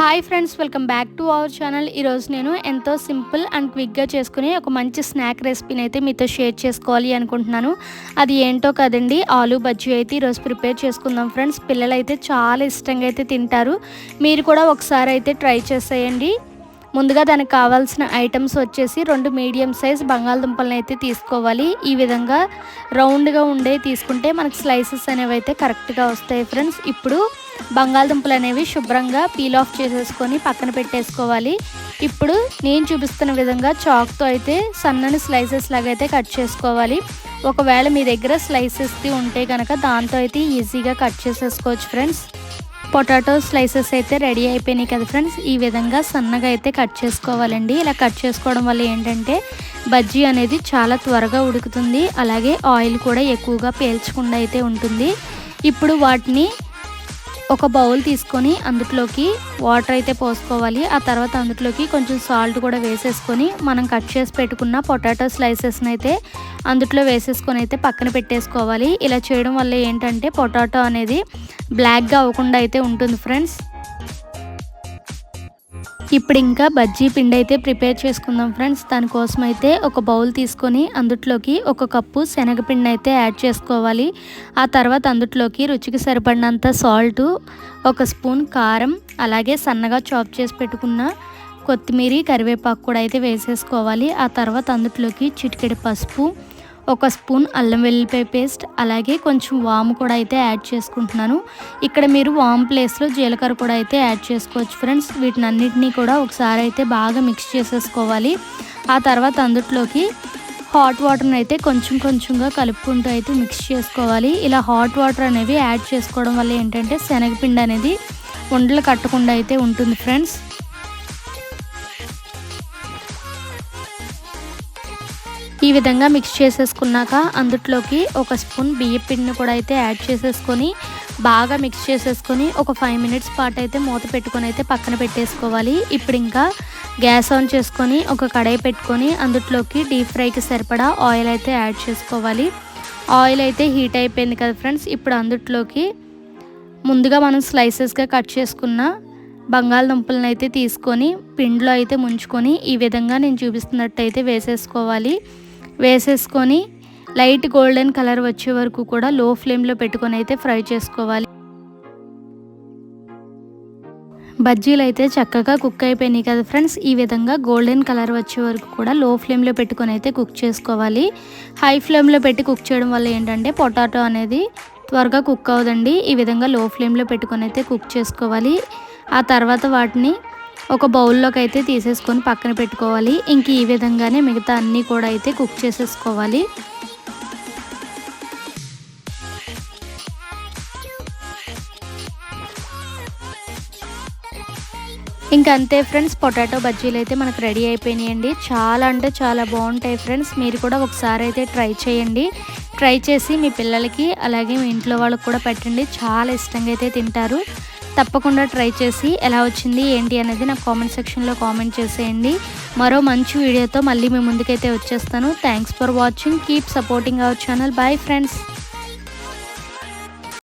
Hi friends welcome back to our channel ఈరోజు నేను ఎంతో సింపుల్ అండ్ క్విక్గా చేసుకుని ఒక మంచి స్నాక్ రెసిపీని అయితే మీతో షేర్ చేసుకోవాలి అనుకుంటున్నాను. అది ఏంటో కదండి ఆలు బజ్జీ అయితే ఈరోజు ప్రిపేర్ చేసుకుందాం ఫ్రెండ్స్ పిల్లలు అయితే చాలా ఇష్టంగా అయితే తింటారు. మీరు కూడా ఒకసారి అయితే ట్రై చేసేయండి. ముందుగా దానికి కావాల్సిన ఐటమ్స్ వచ్చేసి రెండు మీడియం సైజ్ బంగాళదుంపలను అయితే తీసుకోవాలి. ఈ విధంగా రౌండ్గా ఉండే తీసుకుంటే మనకి స్లైసెస్ అనేవి అయితే కరెక్ట్గా వస్తాయి ఫ్రెండ్స్ ఇప్పుడు బంగాళదుంపలు అనేవి శుభ్రంగా పీల్ ఆఫ్ చేసేసుకొని పక్కన పెట్టేసుకోవాలి. ఇప్పుడు నేను చూపిస్తున్న విధంగా చాక్తో అయితే సన్నని స్లైసెస్ లాగా అయితే కట్ చేసుకోవాలి. ఒకవేళ మీ దగ్గర స్లైసెస్ది ఉంటే కనుక దాంతో అయితే ఈజీగా కట్ చేసేసుకోవచ్చు ఫ్రెండ్స్. పొటాటో స్లైసెస్ అయితే రెడీ అయిపోయినాయి కదా ఫ్రెండ్స్. ఈ విధంగా సన్నగా అయితే కట్ చేసుకోవాలండి. ఇలా కట్ చేసుకోవడం వల్ల ఏంటంటే బజ్జీ అనేది చాలా త్వరగా ఉడుకుతుంది. అలాగే ఆయిల్ కూడా ఎక్కువగా పేల్చకుండా అయితే ఉంటుంది. ఇప్పుడు వాటిని ఒక బౌల్ తీసుకొని అందులోకి వాటర్ అయితే పోసుకోవాలి. ఆ తర్వాత అందులోకి కొంచెం సాల్ట్ కూడా వేసేసుకొని మనం కట్ చేసి పెట్టుకున్న పొటాటో స్లైసెస్ని అయితే అందులో వేసేసుకొని అయితే పక్కన పెట్టేసుకోవాలి. ఇలా చేయడం వల్ల ఏంటంటే పొటాటో అనేది బ్లాక్గా అవ్వకుండా అయితే ఉంటుంది ఫ్రెండ్స్. ఇప్పుడు ఇంకా బజ్జీ పిండి అయితే ప్రిపేర్ చేసుకుందాం ఫ్రెండ్స్. దానికోసం అయితే ఒక బౌల్ తీసుకొని అందుట్లోకి ఒక కప్పు శనగపిండి అయితే యాడ్ చేసుకోవాలి. ఆ తర్వాత అందుట్లోకి రుచికి సరిపడినంత సాల్ట్ ఒక స్పూన్ కారం అలాగే సన్నగా చాప్ చేసి పెట్టుకున్న కొత్తిమీర కరివేపాకు కూడా అయితే వేసేసుకోవాలి. ఆ తర్వాత అందుట్లోకి చిటికెడి పసుపు ఒక స్పూన్ అల్లం వెల్లిపాయ పేస్ట్ అలాగే కొంచెం వాము కూడా అయితే యాడ్ చేసుకుంటున్నాను. ఇక్కడ మీరు వామ్ ప్లేస్లో జీలకర్ర కూడా అయితే యాడ్ చేసుకోవచ్చు ఫ్రెండ్స్. వీటిని అన్నిటినీ కూడా ఒకసారి అయితే బాగా మిక్స్ చేసేసుకోవాలి. ఆ తర్వాత అందుట్లోకి హాట్ వాటర్ని అయితే కొంచెం కొంచెంగా కలుపుకుంటూ అయితే మిక్స్ చేసుకోవాలి. ఇలా హాట్ వాటర్ అనేవి యాడ్ చేసుకోవడం వల్ల ఏంటంటే శనగపిండి అనేది ఉండలు కట్టకుండా అయితే ఉంటుంది ఫ్రెండ్స్. ఈ విధంగా మిక్స్ చేసేసుకున్నాక అందుట్లోకి ఒక స్పూన్ బియ్య పిండిని కూడా అయితే యాడ్ చేసేసుకొని బాగా మిక్స్ చేసేసుకొని ఒక ఫైవ్ మినిట్స్ పాటు అయితే మూత పెట్టుకొని అయితే పక్కన పెట్టేసుకోవాలి. ఇప్పుడు ఇంకా గ్యాస్ ఆన్ చేసుకొని ఒక కడాయి పెట్టుకొని అందుట్లోకి డీప్ ఫ్రైకి సరిపడా ఆయిల్ అయితే యాడ్ చేసుకోవాలి. ఆయిల్ అయితే హీట్ అయిపోయింది కదా ఫ్రెండ్స్ ఇప్పుడు అందుట్లోకి ముందుగా మనం స్లైసెస్గా కట్ చేసుకున్న బంగాళదుంపలను అయితే తీసుకొని పిండిలో అయితే ముంచుకొని ఈ విధంగా నేను చూపిస్తున్నట్టు అయితే వేసేసుకోవాలి. వేసేసుకొని లైట్ గోల్డెన్ కలర్ వచ్చే వరకు కూడా లో ఫ్లేమ్లో పెట్టుకొని అయితే ఫ్రై చేసుకోవాలి. బజ్జీలు అయితే చక్కగా కుక్ అయిపోయినాయి కదా ఫ్రెండ్స్. ఈ విధంగా గోల్డెన్ కలర్ వచ్చే వరకు కూడా లో ఫ్లేమ్లో పెట్టుకొని అయితే కుక్ చేసుకోవాలి. హై ఫ్లేమ్లో పెట్టి కుక్ చేయడం వల్ల ఏంటంటే పొటాటో అనేది త్వరగా కుక్ అవ్వదండి ఈ విధంగా లో ఫ్లేమ్లో పెట్టుకొని అయితే కుక్ చేసుకోవాలి. ఆ తర్వాత వాటిని ఒక బౌల్లోకి అయితే తీసేసుకొని పక్కన పెట్టుకోవాలి. ఇంక ఈ విధంగానే మిగతా అన్నీ కూడా అయితే కుక్ చేసేసుకోవాలి. ఇంకంతే అంతే ఫ్రెండ్స్ పొటాటో బజ్జీలు అయితే మనకు రెడీ అయిపోయినాయండి. చాలా అంటే చాలా బాగుంటాయి ఫ్రెండ్స్. మీరు కూడా ఒకసారి అయితే ట్రై చేయండి. ట్రై చేసి మీ పిల్లలకి అలాగే మీ ఇంట్లో వాళ్ళకి కూడా పెట్టండి. చాలా ఇష్టంగా అయితే తింటారు. తప్పకుండా ట్రై చేసి ఎలా వచ్చింది ఏంటి అనేది నాకు కామెంట్ సెక్షన్లో కామెంట్ చేసేయండి. మరో మంచి వీడియోతో మళ్ళీ మీ ముందుకైతే వచ్చేస్తాను. Thanks for watching keep supporting our channel bye friends